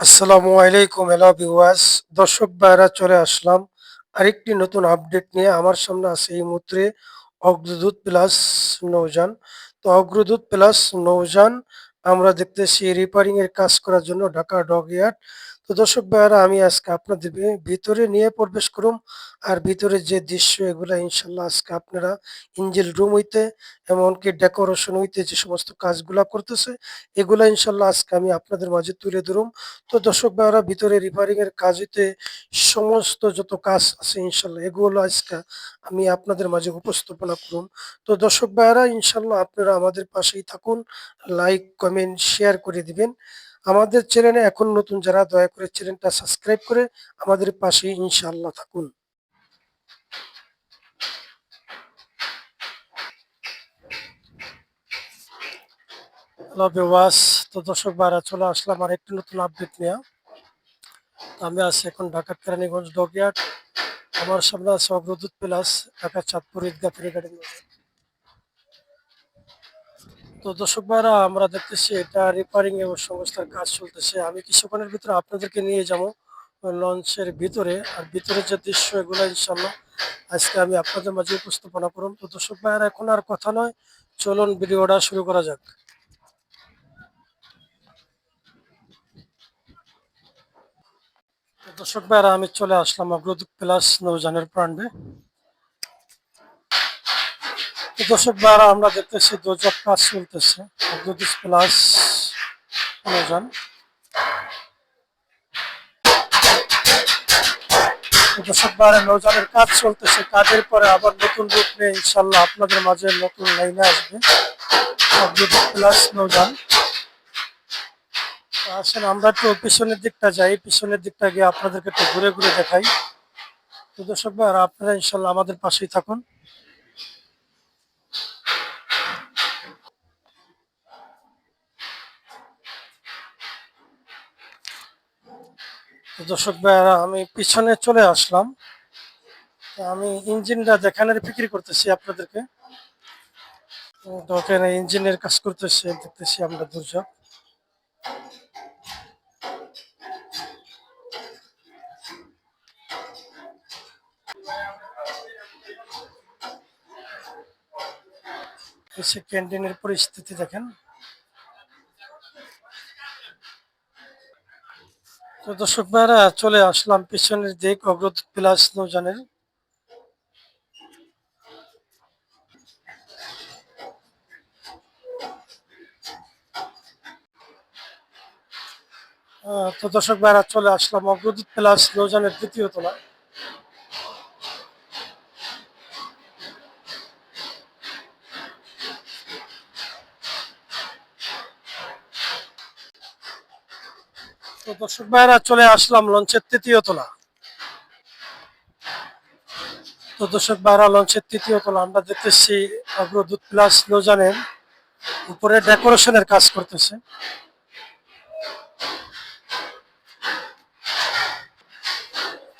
আসসালামু আলাইকুম এলা বিওয়াস দর্শক ভাইরা চলে আসলাম আরেকটি নতুন আপডেট নিয়ে। আমার সামনে আছে এই মুহূর্তে অগ্রদূত প্লাস নৌজান তো অগ্রদূত প্লাস নৌজান আমরা দেখতেছি রিপেয়ারিংয়ের কাজ করার জন্য ঢাকা ডকইয়ার্ড তো দর্শক ভাইরা আমি আজকে আপনাদের ভিতরে নিয়ে প্রবেশ করুম। আর ভিতরে যে দৃশ্য, এগুলা ইনশাল্লাহ আজকে আপনারা ইঞ্জিল রুম হইতে, এমনকি ডেকোরেশন হইতে যে সমস্ত কাজগুলা করতেছে, এগুলা ইনশাল্লাহ আজকে আমি আপনাদের মাঝে তুলে ধরুম। তো দর্শক ভাইরা ভিতরে রিপেয়ারিং এর কাজ হইতে সমস্ত যত কাজ আছে ইনশাল্লাহ, এগুলো আজকে আমি আপনাদের মাঝে উপস্থাপনা করুন তো দর্শক ভাইরা ইনশাল্লাহ আপনারা আমাদের পাশেই থাকুন লাইক কমেন্ট শেয়ার করে দিবেন। আমাদের চ্যানেলে এখন নতুন যারা দয়া করে চ্যানেলটা সাবস্ক্রাইব করে আমাদের পাশে ইনশাল্লাহ থাকুন। তো দর্শক ভাইরা, চলে আসলাম আর একটি নতুন আপডেট তো আমি আছি এখন ঢাকা কেরানীগঞ্জ ডকইয়ার্ড আমার সামনে আছে অগ্রদূত প্লাস ঢাকা চাঁদপুর ঈদগা ফেরিঘাটের মধ্যে তো দর্শক ভাইরা, আমরা দেখতেছি এটা রিপেয়ারিং এবং সংস্থার কাজ চলতেছে। আমি কিছুক্ষণের ভিতরে আপনাদেরকে নিয়ে যাব লঞ্চের ভিতরে। আর ভিতরে যে দৃশ্য এগুলো ইনশাল্লাহ আজকে আমি আপনাদের মাঝে উপস্থাপনা করুন তো দর্শক ভাইরা, এখন আর কথা নয়। চলুন ভিডিওটা শুরু করা যাক। দর্শক ভাইরা, আমি চলে আসলাম অগ্রদূত প্লাস নৌজানের তো দর্শক ভাইরা আমরা দেখতেছি দোজক কাজ চলতেছে। অগ্রদূত প্লাস নৌজানের কাজ চলতেছে। কাজের পরে আবার নতুন রূপ নিয়ে ইনশাল্লাহ আপনাদের মাঝে নতুন লাইনে আসবে। প্লাস নৌজান তো আসলে আমরা একটু পিছনের দিকটা যাই। পিছনের দিকটা গিয়ে আপনাদেরকে একটু ঘুরে ঘুরে দেখাই। দর্শক ভাইরা আপনারা ইনশাল্লাহ আমাদের পাশেই থাকুন। দর্শক ভাইরা আমি পিছনে চলে আসলাম। আমি ইঞ্জিনটা দেখানোর ফিকির করতেছি আপনাদেরকে। ওখানে ইঞ্জিনের কাজ করতেছে, দেখতেছি আমরা এসে ক্যান্টিনের পরিস্থিতি দেখেন। তো দর্শক ভাইরা চলে আসলাম পিছনের দিক অগ্রত প্লাস নৌজানের তো দর্শক ভাইরা চলে আসলাম অগ্রদূত প্লাস নৌজানের দ্বিতীয় তলা তো দর্শক ভাইরা চলে আসলাম লঞ্চের তৃতীয় তলা। তো দর্শক ভাইরা লঞ্চের তৃতীয় তলা আমরা দেখতেছি অগ্রদূত প্লাস নৌজানের উপরে ডেকোরেশনের কাজ করতেছে।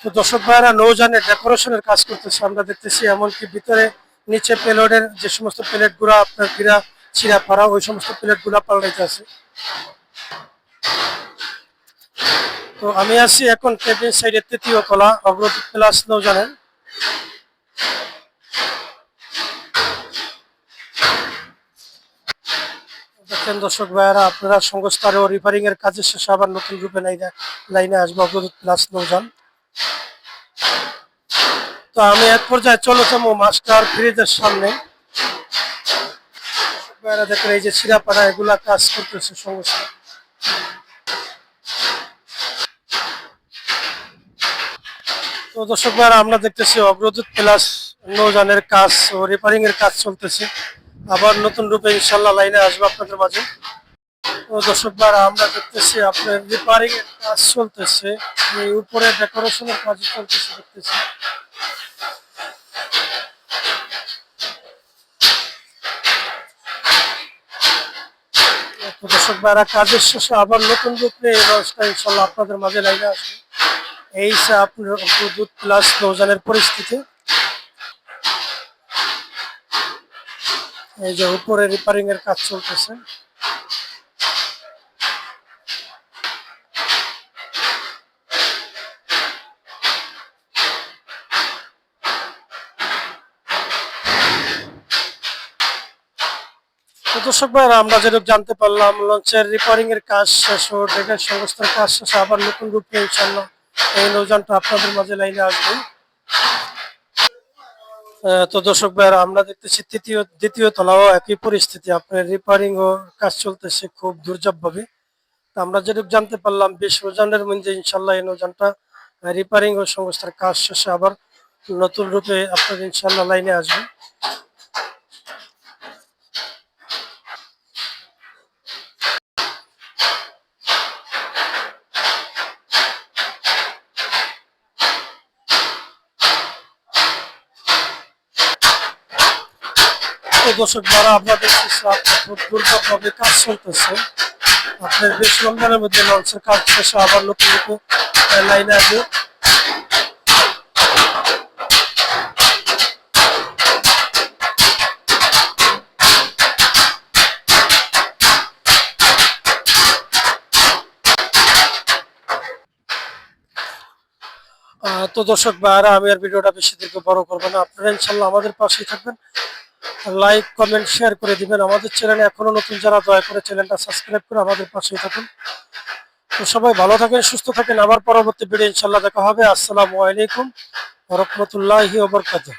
তো দর্শক ভাইরা নৌজানে ডেকোরেশনের কাজ করতেছে। আমরা দেখতেছি এমনকি ভিতরে নিচে পেলোডের যে সমস্ত প্লেটগুলা আপনার গিরা ছিঁড়া পাড়া ওই সমস্ত প্লেটগুলা পাল্টাইতে আছে। তো আমি আছি এখন কেবিন সাইডের তৃতীয় তলা, অগ্রদূত প্লাস নৌজানের দেখেন দর্শক ভাইয়ারা, আপনারা সংস্থার ও রিপেয়ারিং এর কাজের শেষে আবার নতুন রূপে লাইনে আসব, অগ্রদূত প্লাস নৌজান তো আমি এক পর্যায়ে চলে যাব মাস্টার ফ্রিজের সামনে। দেখেন এই যে সিরাপাড়া এগুলা কাজ করতেছে সংস্থা। তো দর্শক ভাইয়ারা আমরা দেখতেছি অগ্রদূত প্লাস নৌজানের কাজ ও রিপেয়ারিং এর কাজ চলতেছে। আবার নতুন রূপে ইনশাল্লাহ লাইনে আসব আপনাদের মাঝে। তো দর্শক ভাইয়ারা আমরা দেখতেছি আপনার রিপেয়ারিং এর কাজ চলতেছে। এই উপরে ডেকোরেশনের কাজ চলতেছে, দেখতেছি। দর্শক ভাইয়ারা কাজের শেষে আবার নতুন রূপ নিয়ে এই লঞ্চটা ইনশাল্লাহ আপনাদের মাঝে লাইনে আসবে। এই দুধ প্লাস নৌজানের পরিস্থিতি। এই যে উপরে রিপারিং এর কাজ চলতেছে। দর্শক ভাইরা, আমরা যেরূপ জানতে পারলাম লঞ্চের রিপেয়ারিং এর কাজ শেষ ও সমস্ত কাজ শেষ আবার নতুন রূপ ইনশাল্লাহ এই নৌযানটা আপনাদের মাঝে লাইনে আসবে। তো দর্শক ভাইরা আমরা দেখতেছি তৃতীয় দ্বিতীয় তলাও একই পরিস্থিতি। আপনার রিপেয়ারিং ও কাজ চলতেছে খুব দুর্জব ভাবে আমরা যেটুকু জানতে পারলাম, বিশ রোজানের মধ্যে ইনশাল্লাহ এই নৌযানটা রিপেয়ারিং ও সংস্থার কাজ শেষে আবার নতুন রূপে আপনার ইনশাল্লাহ লাইনে আসবে। তো দর্শক আপনাদের খুব কাজ চলতেছে, আপনার বেশ রমজানের মধ্যে লঞ্চের কাজ শেষে আবার নতুন নতুন লাইনে আসবে। তো দর্শক ভাইরা আমি আর ভিডিওটা বেশি দীর্ঘ বড় করব না। আপনারা ইনশাল্লাহ আমাদের পাশেই থাকবেন। লাইক কমেন্ট শেয়ার করে দিবেন। আমাদের চ্যানেলে এখনও নতুন যারা দয়া করে চ্যানেলটা সাবস্ক্রাইব করে আমাদের পাশেই থাকুন। তো সবাই ভালো থাকেন, সুস্থ থাকেন। আবার পরবর্তী ভিডিও ইনশাল্লাহ দেখা হবে। আসসালামু আলাইকুম রহমতুল্লাহি ওবরকাতুহ